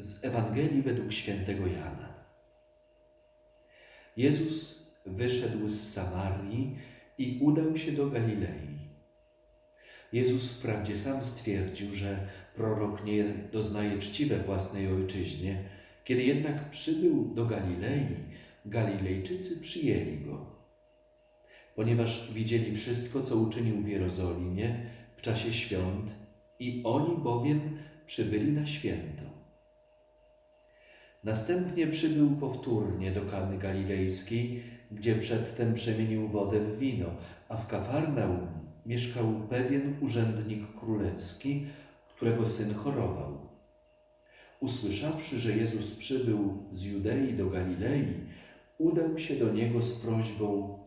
z Ewangelii według świętego Jana. Jezus wyszedł z Samarii i udał się do Galilei. Jezus wprawdzie sam stwierdził, że prorok nie doznaje czci we własnej ojczyźnie, kiedy jednak przybył do Galilei, Galilejczycy przyjęli go. Ponieważ widzieli wszystko, co uczynił w Jerozolimie w czasie świąt, i oni bowiem przybyli na święto. Następnie przybył powtórnie do Kany Galilejskiej, gdzie przedtem przemienił wodę w wino, a w Kafarnaum mieszkał pewien urzędnik królewski, którego syn chorował. Usłyszawszy, że Jezus przybył z Judei do Galilei, udał się do niego z prośbą,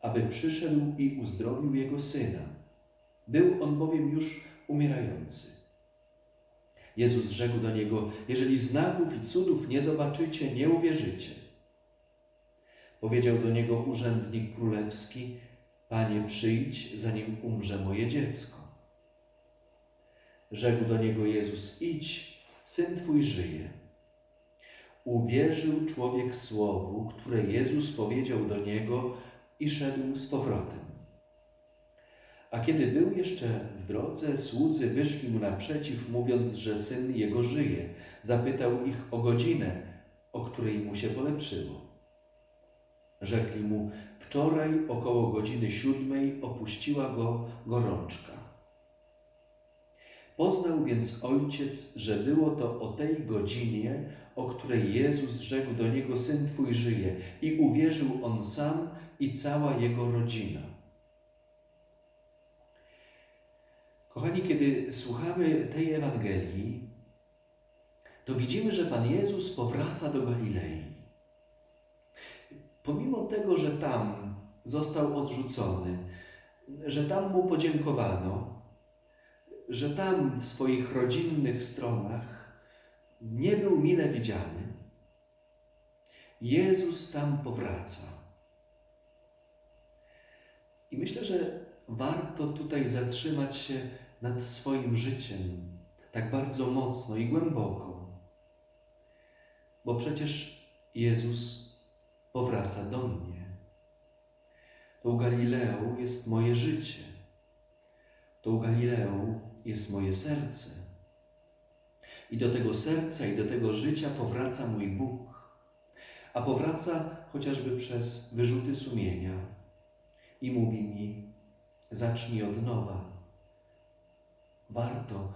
aby przyszedł i uzdrowił jego syna. Był on bowiem już umierający. Jezus rzekł do niego: Jeżeli znaków i cudów nie zobaczycie, nie uwierzycie. Powiedział do niego urzędnik królewski: Panie, przyjdź, zanim umrze moje dziecko. Rzekł do niego Jezus: Idź, syn twój żyje. Uwierzył człowiek słowu, które Jezus powiedział do niego i szedł z powrotem. A kiedy był jeszcze w drodze, słudzy wyszli mu naprzeciw, mówiąc, że syn jego żyje. Zapytał ich o godzinę, o której mu się polepszyło. Rzekli mu, wczoraj około godziny siódmej opuściła go gorączka. Poznał więc ojciec, że było to o tej godzinie, o której Jezus rzekł do niego: Syn twój żyje, i uwierzył on sam i cała jego rodzina. Kochani, kiedy słuchamy tej Ewangelii, to widzimy, że Pan Jezus powraca do Galilei. Pomimo tego, że tam został odrzucony, że tam mu podziękowano, że tam w swoich rodzinnych stronach nie był mile widziany, Jezus tam powraca. I myślę, że warto tutaj zatrzymać się nad swoim życiem tak bardzo mocno i głęboko, bo przecież Jezus powraca do mnie. Tą Galileą jest moje życie. Tą Galileą jest moje serce. I do tego serca i do tego życia powraca mój Bóg. A powraca chociażby przez wyrzuty sumienia i mówi mi: zacznij od nowa. Warto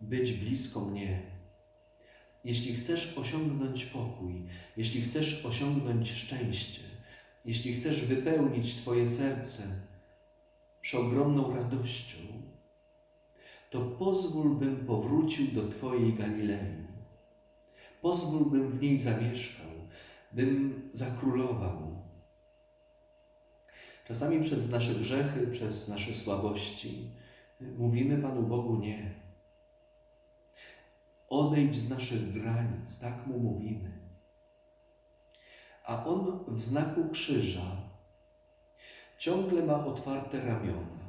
być blisko mnie. Jeśli chcesz osiągnąć pokój, jeśli chcesz osiągnąć szczęście, jeśli chcesz wypełnić Twoje serce przeogromną radością, to pozwól, bym powrócił do Twojej Galilei. Pozwól, bym w niej zamieszkał, bym zakrólował. Czasami przez nasze grzechy, przez nasze słabości mówimy Panu Bogu nie. Odejdź z naszych granic, tak mu mówimy. A on w znaku krzyża ciągle ma otwarte ramiona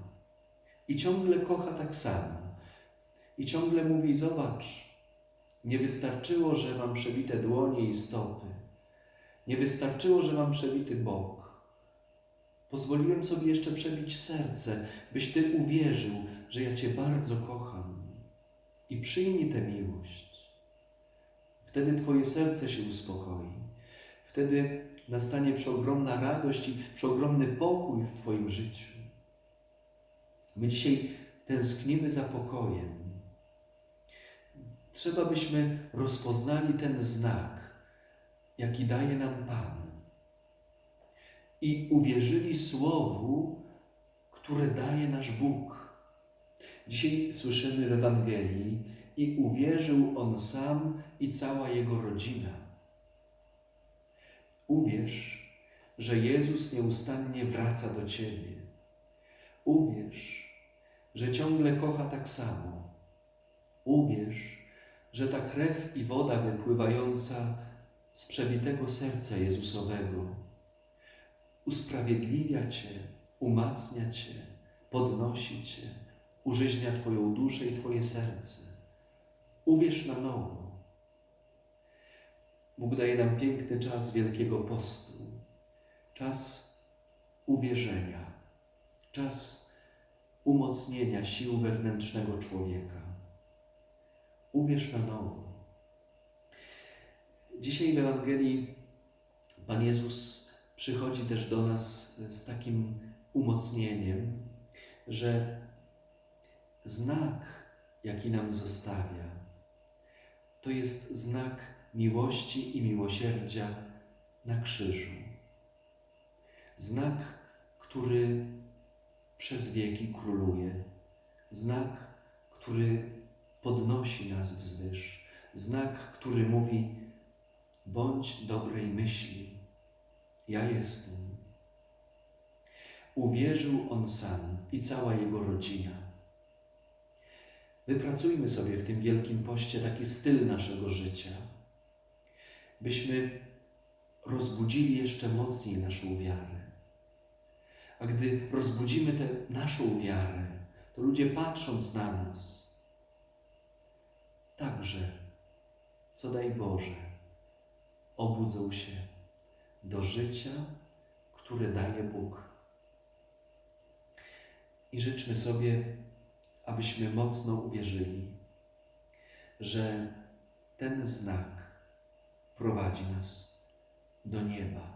i ciągle kocha tak samo. I ciągle mówi: Zobacz, nie wystarczyło, że mam przebite dłonie i stopy. Nie wystarczyło, że mam przebity bok. Pozwoliłem sobie jeszcze przebić serce, byś Ty uwierzył, że ja Cię bardzo kocham. I przyjmij tę miłość. Wtedy Twoje serce się uspokoi. Wtedy nastanie przeogromna radość i przeogromny pokój w Twoim życiu. My dzisiaj tęsknimy za pokojem. Trzeba byśmy rozpoznali ten znak, jaki daje nam Pan. I uwierzyli Słowu, które daje nasz Bóg. Dzisiaj słyszymy w Ewangelii, i uwierzył on sam i cała jego rodzina. Uwierz, że Jezus nieustannie wraca do Ciebie. Uwierz, że ciągle kocha tak samo. Uwierz, że ta krew i woda wypływająca z przebitego serca Jezusowego usprawiedliwia Cię, umacnia Cię, podnosi Cię, użyźnia Twoją duszę i Twoje serce. Uwierz na nowo. Bóg daje nam piękny czas Wielkiego Postu, czas uwierzenia, czas umocnienia sił wewnętrznego człowieka. Uwierz na nowo. Dzisiaj w Ewangelii Pan Jezus przychodzi też do nas z takim umocnieniem, że znak, jaki nam zostawia, to jest znak miłości i miłosierdzia na krzyżu. Znak, który przez wieki króluje. Znak, który podnosi nas wzwyż. Znak, który mówi: bądź dobrej myśli. Ja jestem. Uwierzył on sam i cała jego rodzina. Wypracujmy sobie w tym wielkim poście taki styl naszego życia, byśmy rozbudzili jeszcze mocniej naszą wiarę. A gdy rozbudzimy tę naszą wiarę, to ludzie patrząc na nas, także, co daj Boże, obudzą się do życia, które daje Bóg. I życzmy sobie, abyśmy mocno uwierzyli, że ten znak prowadzi nas do nieba.